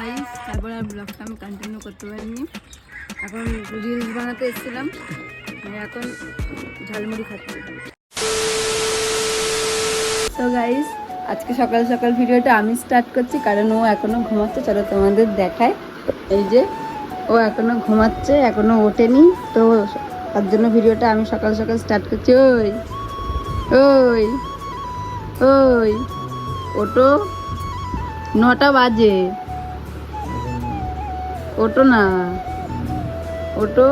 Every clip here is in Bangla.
গাইস তারপর আর ব্লগটা আমি কন্টিনিউ করতে পারিনি। এখন রিলস বানাতে এসেছিলাম এখন ঝালমুড়ি খাচ্ছি। তো গাইস আজকে সকাল সকাল ভিডিওটা আমি স্টার্ট করছি, কারণ ও এখনও ঘুমাচ্ছে, চলো তোমাদের দেখায় এই যে, ও এখনও ঘুমাচ্ছে, এখনও ওঠেনি, তো তার জন্য ভিডিওটা আমি সকাল সকাল স্টার্ট করছি। ওই ওই ওই ওটো নটা বাজে। ওটো না। ওটো।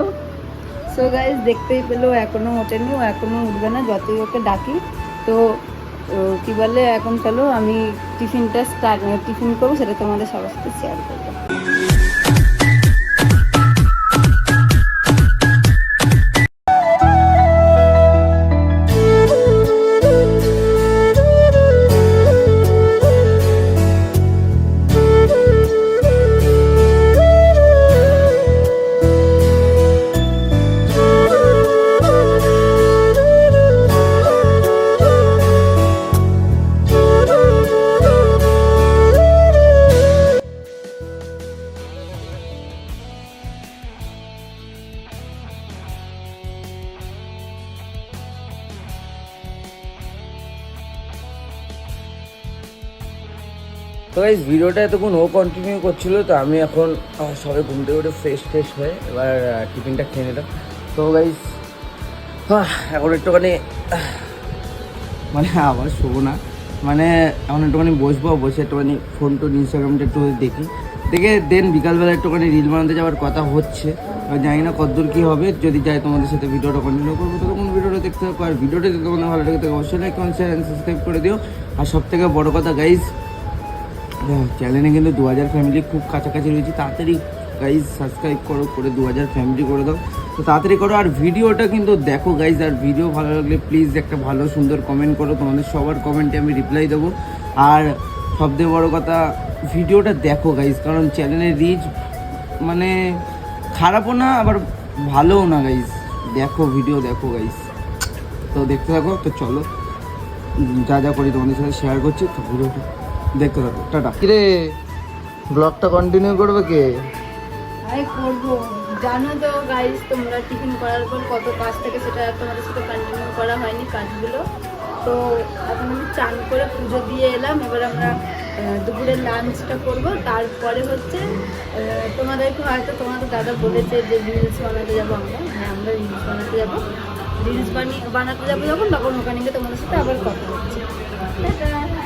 সো গাইজ দেখতেই পেল এখনও ওঠেনি, ও এখনও উঠবে না, যতই ওকে ডাকি। তো কি বলে, এখন চলো আমি টিফিনটা স্টার্ট টিফিন করব, সেটা তোমাদের সবার সাথে শেয়ার করব। তো গাইজ ভিডিওটা এতক্ষণ ও কন্টিনিউ করছিল তো আমি এখন আহ, সবে ঘুম থেকে উঠে ফ্রেশ ফ্রেশ হয়ে এবার টিফিনটা খেয়ে নিলাম। তো গাইজ এখন একটুখানি মানে আবার শোবো না। মানে এখন একটুখানি বসবো বসে একটুখানি ফোন টোন ইনস্টাগ্রামটা একটু দেখি। দেখে দেন বিকালবেলা একটুখানি রিল বানাতে যাওয়ার কথা হচ্ছে। জানি না কতদূর কী হবে যদি যাই তোমাদের সাথে ভিডিওটা কন্টিনিউ করব তো তখন ভিডিওটা দেখতে থাকো। আর ভিডিওটা যদি তোমাদের ভালো লাগে তো অবশ্যই লাইক কমেন্ট শেয়ার সাবস্ক্রাইব করে দিও। আর সব থেকে বড়ো কথা গাইজ চ্যানেলে কিন্তু দু হাজার ফ্যামিলি খুব কাছাকাছি রয়েছে। তাড়াতাড়ি গাইজ সাবস্ক্রাইব করো, করে দু হাজার ফ্যামিলি করে দাও। তো তাড়াতাড়ি করো, আর ভিডিওটা কিন্তু দেখো গাইজ আর ভিডিও ভালো লাগলে প্লিজ একটা ভালো সুন্দর কমেন্ট করো। তোমাদের সবার কমেন্টে আমি রিপ্লাই দেবো। আর সবথেকে বড় কথা ভিডিওটা দেখো গাইজ কারণ চ্যানেলের রিচ মানে খারাপও না, আবার ভালোও না গাইজ দেখো ভিডিও দেখো গাইজ তো দেখতে থাকো, তো চলো। যা যা করি তোমাদের সাথে শেয়ার করছি, তো ভিডিওটা দেখতে থাকো টাটা। কিরে ব্লগটা কন্টিনিউ করবে কে? আরে করব। জানো তো গাইজ তোমরা টিফিন করার পর কত কাজ থাকে সেটা তোমাদের সাথে কন্টিনিউ করা হয়নি কাজগুলো। তো এখন আমি চান করে পুজো দিয়ে এলাম। এবার আমরা আহ, দুপুরের লাঞ্চটা করব। তারপরে হচ্ছে তোমাদেরকে হয়তো তোমাদের দাদা বলেছে যে রিলস বানাতে যাব আমরা। হ্যাঁ আমরা রিলস বানাতে যাব। রিলস বানিয়ে বানাতে যাব যখন তখন ওখানে গিয়ে তোমাদের সাথে আবার কথা হচ্ছে টাটা।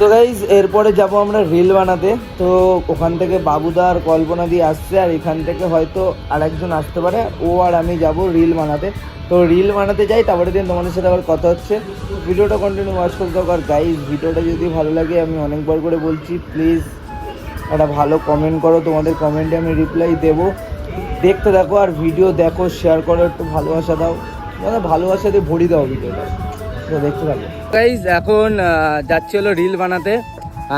তো গাইজ এরপরে যাব আমরা রিল বানাতে। তো ওখান থেকে বাবুদা আর কল্পনা দিয়ে আসছে, আর এখান থেকে হয়তো আর একজন আসতে পারে। ও আর আমি যাব রিল বানাতে। তো রিল বানাতে যাই তারপরে দিন তোমাদের সাথে আবার কথা হচ্ছে। ভিডিওটা কন্টিনিউ ওয়াচ করতে থাকো। আর গাইজ ভিডিওটা যদি ভালো লাগে, আমি অনেকবার করে বলছি প্লিজ একটা ভালো কমেন্ট করো। তোমাদের কমেন্টে আমি রিপ্লাই দেবো। দেখতে দেখো আর ভিডিও দেখো শেয়ার করো, একটু ভালোবাসা দাও। মানে ভালোবাসা দিয়ে ভরি দাও ভিডিওটা। তো এখন যাচ্ছি হলো রিল বানাতে।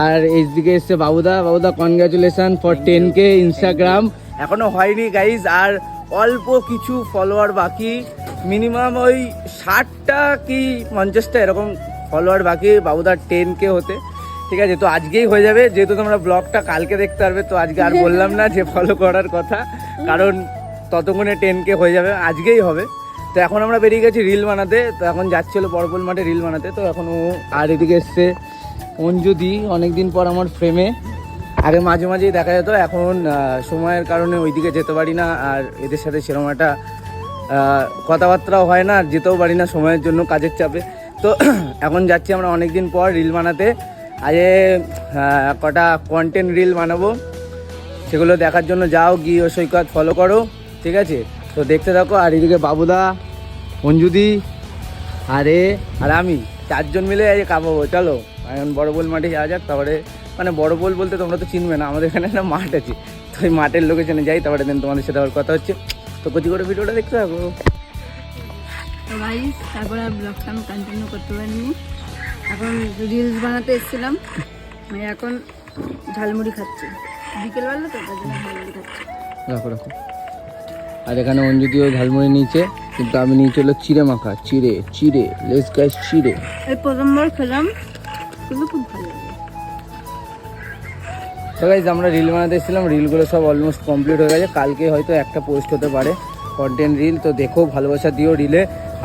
আর এইদিকে এসছে বাবুদা। বাবুদা congratulation for ten K Instagram এখনও হয়নি গাইজ আর অল্প কিছু ফলোয়ার বাকি। মিনিমাম ওই ষাটটা কি পঞ্চাশটা এরকম ফলোয়ার বাকি বাবুদার টেন কে হতে। ঠিক আছে, তো আজকেই হয়ে যাবে। যেহেতু তোমরা ব্লগটা কালকে দেখতে পারবে, তো আজকে আর বললাম না যে ফলো করার কথা। কারণ ততক্ষণে টেন কে হয়ে যাবে, আজকেই হবে। তো এখন আমরা বেরিয়ে গেছি রিল বানাতে। তো এখন যাচ্ছিল পরপল মাঠে রিল বানাতে। তো এখন ও আর এদিকে এসছে অঞ্জুদি অনেকদিন পর আমার ফ্রেমে আগে মাঝে মাঝেই দেখা যেত এখন সময়ের কারণে ওইদিকে যেতে পারি না। আর এদের সাথে সেরকম একটা কথাবার্তাও হয় না আর যেতেও পারি না সময়ের জন্য কাজের চাপে। তো এখন যাচ্ছি আমরা অনেকদিন পর রিল বানাতে। আহ, কটা কন্টেন্ট রিল বানাবো সেগুলো দেখার জন্য যাও গিয়ে ও সৈকত ফলো করো ঠিক আছে? তো দেখতে থাকো আর এদিকে বাবুদা অঞ্জুদি আরে আর আমি চারজন মিলে আজকে কামাবো চলো। এখন বড় বোল মাঠে যাওয়া যাক তারপরে মানে বড় বোল বলতে তোমরা তো চিনবে না আমাদের এখানে একটা মাঠ আছে। তো ওই মাঠের লোকেশনে যাই তারপরে দেন তোমাদের সাথে আবার কথা হচ্ছে। তো কচি করে ভিডিওটা দেখতে থাকো। তারপর ব্লগটা আমি কন্টিনিউ করতে পারিনি। এখন রিলস বানাতে এসেছিলাম। এখন ঝালমুড়ি খাচ্ছি। বিকেলবেলা তো ঝালমুড়ি খাচ্ছি। রাখো রাখো। আর এখানে অঞ্জুদিও ঝালমুড়ি নিচে কিন্তু আমি নিয়ে হলো চিড়ে মাখা চিড়ে চিড়ে লেস গাইস চিড়ে। এই প্রথমবার খেলাম কিন্তু খুব ভালো লাগে। তো গাইজ আমরা রিল বানাতে এসেছিলাম রিলগুলো সব অলমোস্ট কমপ্লিট হয়ে গেছে। কালকে হয়তো একটা পোস্ট হতে পারে কন্টেন্ট রিল তো দেখো ভালোবাসা দিও রিলে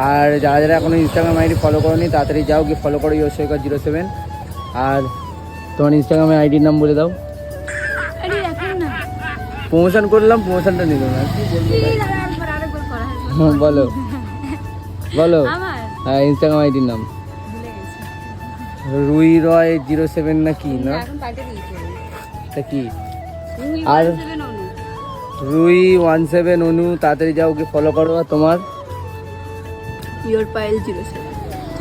আর যারা যারা এখনও ইনস্টাগ্রাম আইডি ফলো করোনি তাড়াতাড়ি যাও গিয়ে ফলো করো ইয়োশেখর জিরো সেভেন আর তোমার ইনস্টাগ্রামের আইডির নাম বলে দাও। প্রমোশন করলাম প্রমোশনটা নিল না। কি বলব বলো। বলো। হ্যাঁ ইনস্টাগ্রাম আইডির নাম। রুই রয় জিরো সেভেন না কি না? এটা কি? আর-। রুই ওয়ান সেভেন অনু তাড়াতাড়ি যাও কি ফলো করো। আর তোমার.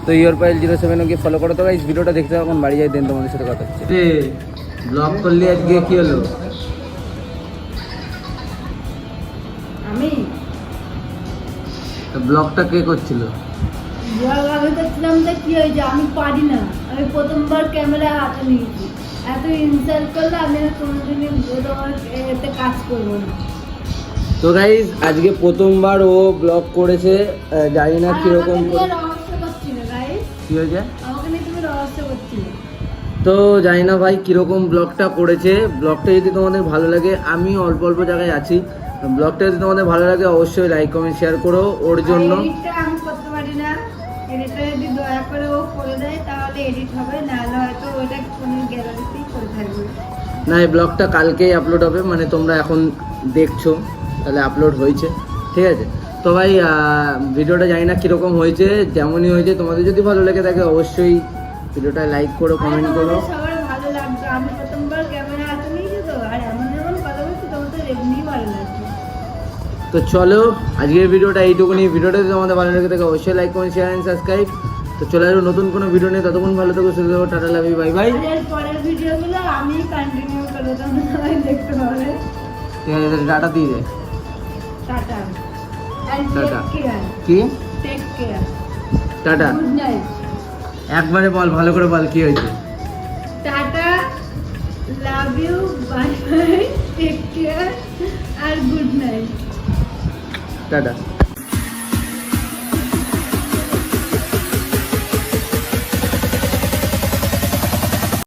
তো your pile zero seven okay follow করো। তো গাইস ভিডিওটা দেখতে এখন বাড়ি যাই দেন তোমাদের সাথে কথা হচ্ছে। ব্লগ করলি আজকে কি হলো? আমি? ব্লগটা কে করছিল? ব্লগ আমি দেখছিলাম যে কি হয়েছে? আমি পারি না। আমি প্রথমবার ক্যামেরা হাতে নিয়েছি। এত ইনসাল্ট করলে আমি আর কোনোদিনই এতে কাজ করব না। তো গাইস আজকে প্রথমবার ও ব্লগ করেছে। জানি না কীরকম কি হয়েছে? তো জানি না ভাই কীরকম ব্লগটা করেছে। ব্লগটা যদি তোমাদের ভালো লাগে আমি অল্প অল্প জায়গায় আছি। ব্লগটা যদি তোমাদের ভালো লাগে অবশ্যই লাইক কমেন্ট শেয়ার করো ওর জন্য। আমি করতে পারি না। এডিটটা যদি দয়া করে ও করে দেয় তাহলে এডিট হবে। নাহলে হয়তো ওইটা কোনো গ্যালারিতেই করে থাকবে। না এই ব্লগটা কালকেই আপলোড হবে মানে তোমরা এখন দেখছ তাহলে আপলোড হয়েছে। ঠিক আছে? তো ভাই ভিডিওটা জানি না কীরকম হয়েছে যেমনই হয়েছে তোমাদের যদি ভালো লেগে থাকে অবশ্যই ভিডিওটা লাইক করো কমেন্ট করো। সবার ভালো লাগবে। আমি প্রথমবার ক্যামেরা হাতে নিয়েছি তো আর এমন এমন কথা বলছি তোমাদের এমনিই ভালো লাগবে। তো চলো আজকের ভিডিওটা এইটুকুনি। ভিডিওটা যদি তোমাদের ভালো লেগে থাকে অবশ্যই like comment share and subscribe তো চলে আসব নতুন কোনো ভিডিও নিয়ে। ততক্ষণ ভালো থাকো সুস্থ থাকো টাটা লাভি বাই বাই আর পরের ভিডিওগুলো আমি কন্টিনিউ করব সবাই দেখতে পাবে। ঠিক আছে টাটা দিয়ে দে। টাটা। টাটা। কি? টাটা। একবারে বল ভালো করে বল কি হয়েছে? Tata love you bye bye take care R good night tata